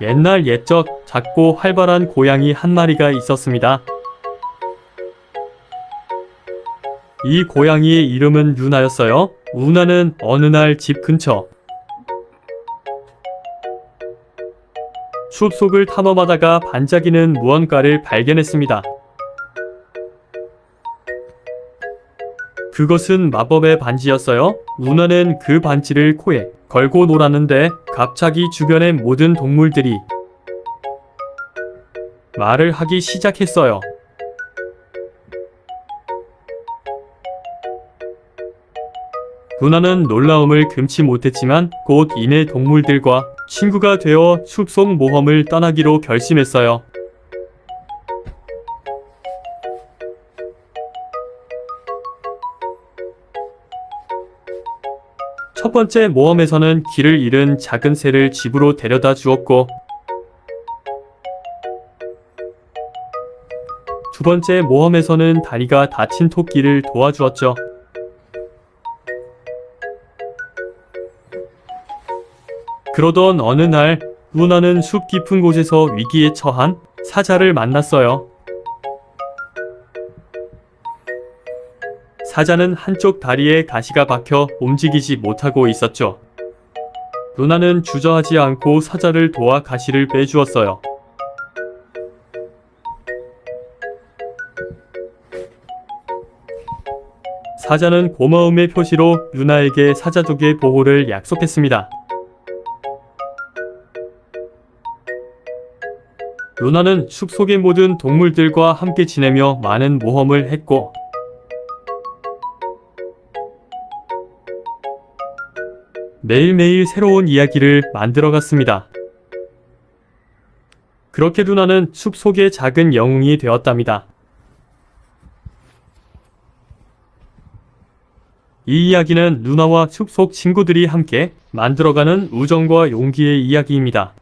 옛날 옛적 작고 활발한 고양이 한 마리가 있었습니다. 이 고양이의 이름은 유나였어요. 우나는 어느 날 집 근처 숲속을 탐험하다가 반짝이는 무언가를 발견했습니다. 그것은 마법의 반지였어요. 우나는 그 반지를 코에 걸고 놀았는데 갑자기 주변의 모든 동물들이 말을 하기 시작했어요. 누나는 놀라움을 금치 못했지만 곧 이내 동물들과 친구가 되어 숲속 모험을 떠나기로 결심했어요. 첫 번째 모험에서는 길을 잃은 작은 새를 집으로 데려다 주었고 두 번째 모험에서는 다리가 다친 토끼를 도와주었죠. 그러던 어느 날 루나는 숲 깊은 곳에서 위기에 처한 사자를 만났어요. 사자는 한쪽 다리에 가시가 박혀 움직이지 못하고 있었죠. 루나는 주저하지 않고 사자를 도와 가시를 빼주었어요. 사자는 고마움의 표시로 루나에게 사자족의 보호를 약속했습니다. 루나는 숲속의 모든 동물들과 함께 지내며 많은 모험을 했고 매일매일 새로운 이야기를 만들어갔습니다. 그렇게 루나는 숲속의 작은 영웅이 되었답니다. 이 이야기는 루나와 숲속 친구들이 함께 만들어가는 우정과 용기의 이야기입니다.